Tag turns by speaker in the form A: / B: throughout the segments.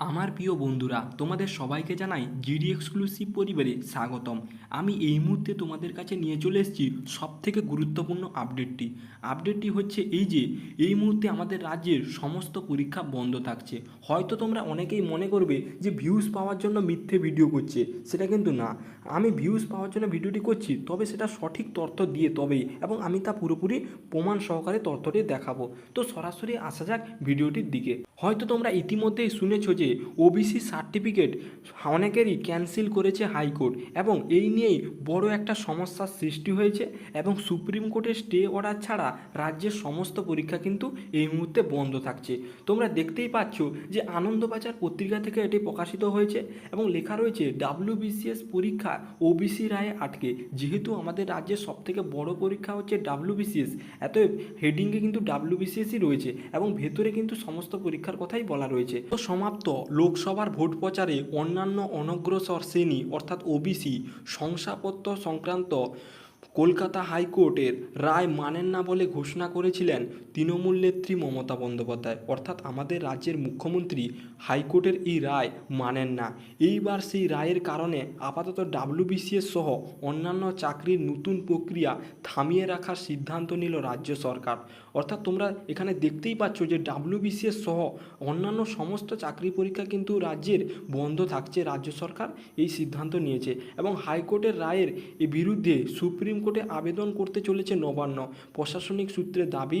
A: আমার প্রিয় বন্ধুরা, তোমাদের সবাইকে জানাই জিডি এক্সক্লুসিভ পরিবারে স্বাগতম। আমি এই মুহূর্তে তোমাদের কাছে নিয়ে চলে এসেছি সব থেকে গুরুত্বপূর্ণ আপডেটটি। আপডেটটি হচ্ছে এই যে, এই মুহূর্তে আমাদের রাজ্যের সমস্ত পরীক্ষা বন্ধ থাকছে। হয়তো তোমরা অনেকেই মনে করবে যে ভিউজ পাওয়ার জন্য মিথ্যে ভিডিও করছে। সেটা কিন্তু না। আমি ভিউজ পাওয়ার জন্য ভিডিওটি করছি, তবে সেটা সঠিক তথ্য দিয়ে তবেই এবং আমি তা পুরোপুরি প্রমাণ সহকারে তথ্যটি দেখাবো। তো সরাসরি আসা যাক ভিডিওটির দিকে। হয়তো তোমরা ইতিমধ্যেই শুনেছো যে ওবিসি সার্টিফিকেট অনেকেরই ক্যান্সেল করেছে হাইকোর্ট এবং এই নিয়েই বড় একটা সমস্যার সৃষ্টি হয়েছে এবং সুপ্রিম কোর্টের স্টে অর্ডার ছাড়া রাজ্যের সমস্ত পরীক্ষা কিন্তু এই মুহূর্তে বন্ধ থাকছে। তোমরা দেখতেই পাচ্ছ যে আনন্দবাজার পত্রিকা থেকে এটি প্রকাশিত হয়েছে এবং লেখা রয়েছে ডাব্লিউবিসিএস পরীক্ষা ওবিসি রায়ে আটকে। যেহেতু আমাদের রাজ্যের সবথেকে বড় পরীক্ষা হচ্ছে ডাব্লিউবিসিএস এত হেডিংয়ে কিন্তু ডাব্লিউবিসিএসই রয়েছে এবং ভেতরে কিন্তু সমস্ত পরীক্ষার কথাই বলা রয়েছে। তো সমাপ্ত। লোকসভার ভোট প্রচারে অন্যান্য অনগ্রসর শ্রেণি অর্থাৎ ওবিসি শংসাপত্র সংক্রান্ত কলকাতা হাইকোর্টের রায় মানেন না বলে ঘোষণা করেছিলেন তৃণমূল নেত্রী মমতা বন্দ্যোপাধ্যায়। অর্থাৎ আমাদের রাজ্যের মুখ্যমন্ত্রী হাইকোর্টের এই রায় মানেন না। এইবার সেই রায়ের কারণে আপাতত ডাব্লিউবিসিএস সহ অন্যান্য চাকরির নতুন প্রক্রিয়া থামিয়ে রাখার সিদ্ধান্ত নিল রাজ্য সরকার। অর্থাৎ তোমরা এখানে দেখতেই পাচ্ছ যে ডাব্লিউবিসিএস সহ অন্যান্য সমস্ত চাকরি পরীক্ষা কিন্তু রাজ্যের বন্ধ থাকছে, রাজ্য সরকার এই সিদ্ধান্ত নিয়েছে এবং হাইকোর্টের রায়ের বিরুদ্ধে সুপ্রিম কোর্টে আবেদন করতে চলেছে নবান্ন। প্রশাসনিক সূত্রে দাবি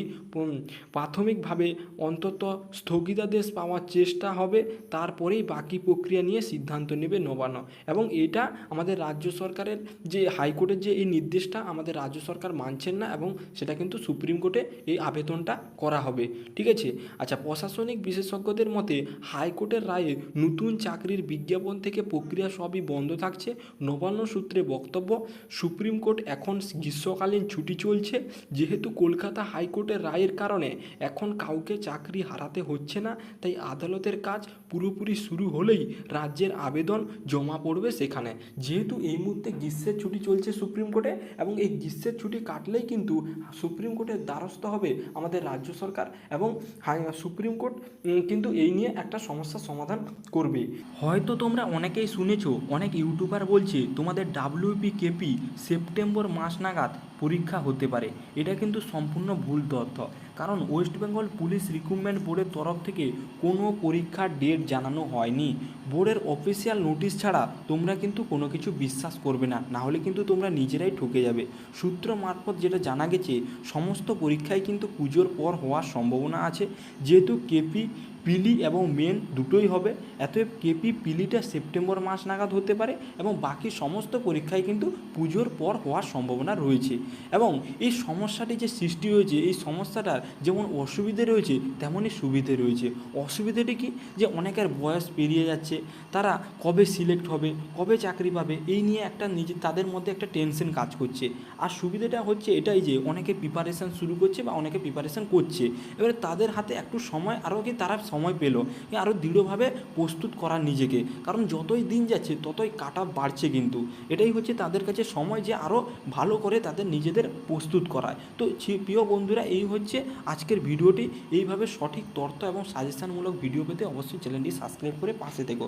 A: প্রাথমিকভাবে অন্তত স্থগিতাদেশ পাওয়ার চেষ্টা হবে, তারপরেই বাকি প্রক্রিয়া নিয়ে সিদ্ধান্ত নেবে নবান্ন। এবং এটা আমাদের রাজ্য সরকারের যে, হাইকোর্টের যে, এই নির্দেশটা আমাদের রাজ্য সরকার মানছেন না এবং সেটা কিন্তু সুপ্রিম কোর্টে এই আবেদনটা করা হবে। ঠিক আছে? আচ্ছা প্রশাসনিক বিশেষজ্ঞদের মতে, হাইকোর্টের রায়ে নতুন চাকরির বিজ্ঞাপন থেকে প্রক্রিয়া সবই বন্ধ থাকছে। নবান্ন সূত্রে বক্তব্য, সুপ্রিম কোর্ট এখন গ্রীষ্মকালীন ছুটি চলছে। যেহেতু কলকাতা হাইকোর্টের রায়ের কারণে এখন কাউকে চাকরি হারাতে হচ্ছে না, তাই আদালতের কাজ পুরোপুরি শুরু হলেই রাজ্যের আবেদন জমা পড়বে সেখানে। যেহেতু এই মুহূর্তে গ্রীষ্মের ছুটি চলছে সুপ্রিম কোর্টে এবং এই গ্রীষ্মের ছুটি কাটলেই কিন্তু সুপ্রিম কোর্টের দ্বারস্থ হবে আমাদের রাজ্য সরকার এবং সুপ্রিম কোর্ট কিন্তু এই নিয়ে একটা সমস্যার সমাধান করবে। হয়তো তোমরা অনেকেই শুনেছো, অনেক ইউটিউবার বলছে, তোমাদের ডাব্লিউপি কেপি সেপ্টেম্বর মাস নাগাদ পরীক্ষা হতে পারে। এটা কিন্তু সম্পূর্ণ ভুল তথ্য। কারণ ওয়েস্ট বেঙ্গল পুলিশ রিক্রুটমেন্ট বোর্ডের তরফ থেকে কোনো পরীক্ষার ডেট জানানো হয়নি। বোর্ডের অফিসিয়াল নোটিশ ছাড়া তোমরা কিন্তু কোনো কিছু বিশ্বাস করবে না। না হলে কিন্তু তোমরা নিজেরাই ঠকে যাবে। সূত্র মারফত যেটা জানা গেছে, সমস্ত পরীক্ষায় কিন্তু পুজোর পর হওয়ার সম্ভাবনা আছে। যেহেতু কেপি পিলি এবং মেন দুটোই হবে, অতএব কেপি পিলিটা সেপ্টেম্বর মাস নাগাদ হতে পারে এবং বাকি সমস্ত পরীক্ষায় কিন্তু পুজোর পর হওয়ার সম্ভাবনা রয়েছে। এবং এই সমস্যাটি যে সৃষ্টি হয়েছে, এই সমস্যাটার যেমন অসুবিধে রয়েছে, তেমনই সুবিধে রয়েছে। অসুবিধাটি কি? যে অনেকের বয়স পেরিয়ে যাচ্ছে তারা কবে সিলেক্ট হবে, কবে চাকরি পাবে, এই নিয়ে একটা নিজে, তাদের মধ্যে একটা টেনশন কাজ করছে। আর সুবিধাটা হচ্ছে এটাই যে, অনেকে প্রিপারেশান শুরু করছে বা অনেকে প্রিপারেশান করছে। এবারে তাদের হাতে একটু সময়, আরও কি তারা সময় পেল আরও দৃঢ়ভাবে প্রস্তুত করার নিজেকে। কারণ যতই দিন যাচ্ছে, ততই কাটা বাড়ছে কিন্তু। এটাই হচ্ছে তাদের কাছে সময় যে আরও ভালো করে তাদের নিজেদের প্রস্তুত করায়। তো প্রিয় বন্ধুরা, এই হচ্ছে আজকের ভিডিওটি। এইভাবে সঠিক তথ্য এবং সাজেশনমূলক ভিডিও পেতে অবশ্যই চ্যানেলটি সাবস্ক্রাইব করে পাশে থেকো।